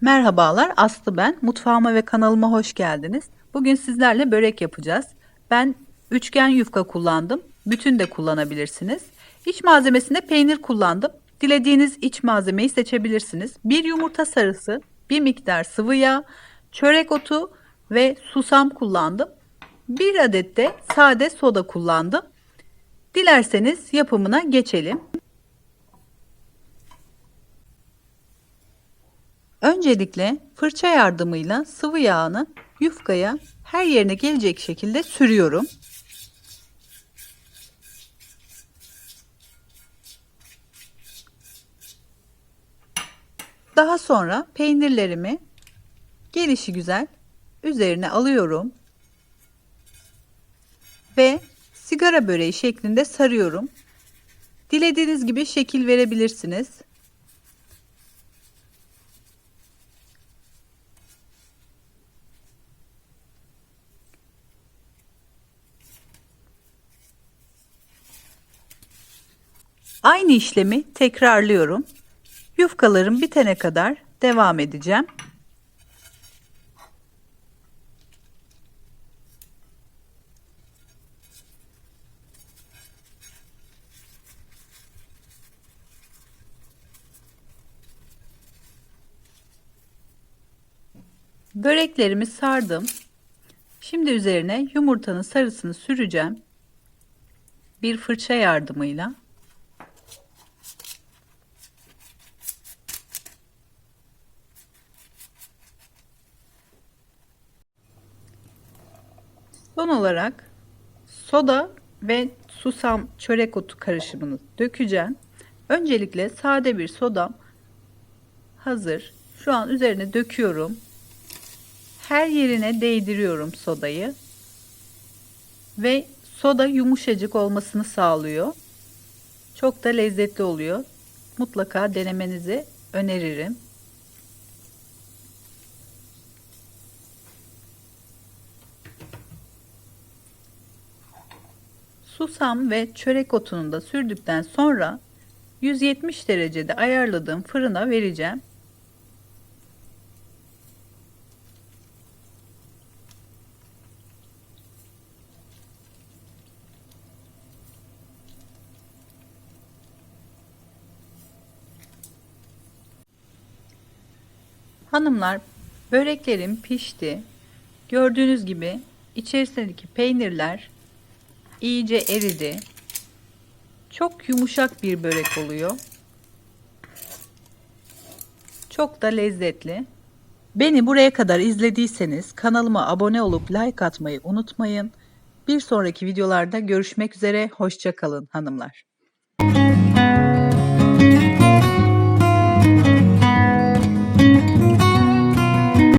Merhabalar, Aslı ben. Mutfağıma ve kanalıma hoş geldiniz. Bugün sizlerle börek yapacağız. Ben üçgen yufka kullandım. Bütün de kullanabilirsiniz. İç malzemesinde peynir kullandım. Dilediğiniz iç malzemeyi seçebilirsiniz. Bir yumurta sarısı, bir miktar sıvı yağ, çörek otu ve susam kullandım. Bir adet de sade soda kullandım. Dilerseniz yapımına geçelim. Öncelikle fırça yardımıyla sıvı yağını yufkaya her yerine gelecek şekilde sürüyorum. Daha sonra peynirlerimi gelişi güzel üzerine alıyorum ve sigara böreği şeklinde sarıyorum. Dilediğiniz gibi şekil verebilirsiniz. Aynı işlemi tekrarlıyorum. Yufkalarım bitene kadar devam edeceğim. Böreklerimi sardım. Şimdi üzerine yumurtanın sarısını süreceğim. Bir fırça yardımıyla. Son olarak soda ve susam çörek otu karışımını dökeceğim. Öncelikle sade bir sodam hazır. Şu an üzerine döküyorum. Her yerine değdiriyorum sodayı. Ve soda yumuşacık olmasını sağlıyor. Çok da lezzetli oluyor. Mutlaka denemenizi öneririm. Susam ve çörek otunu da sürdükten sonra 170 derecede ayarladığım fırına vereceğim. Hanımlar böreklerim pişti. Gördüğünüz gibi içerisindeki peynirler iyice eridi. Çok yumuşak bir börek oluyor. Çok da lezzetli. Beni buraya kadar izlediyseniz kanalıma abone olup like atmayı unutmayın. Bir sonraki videolarda görüşmek üzere. Hoşçakalın hanımlar.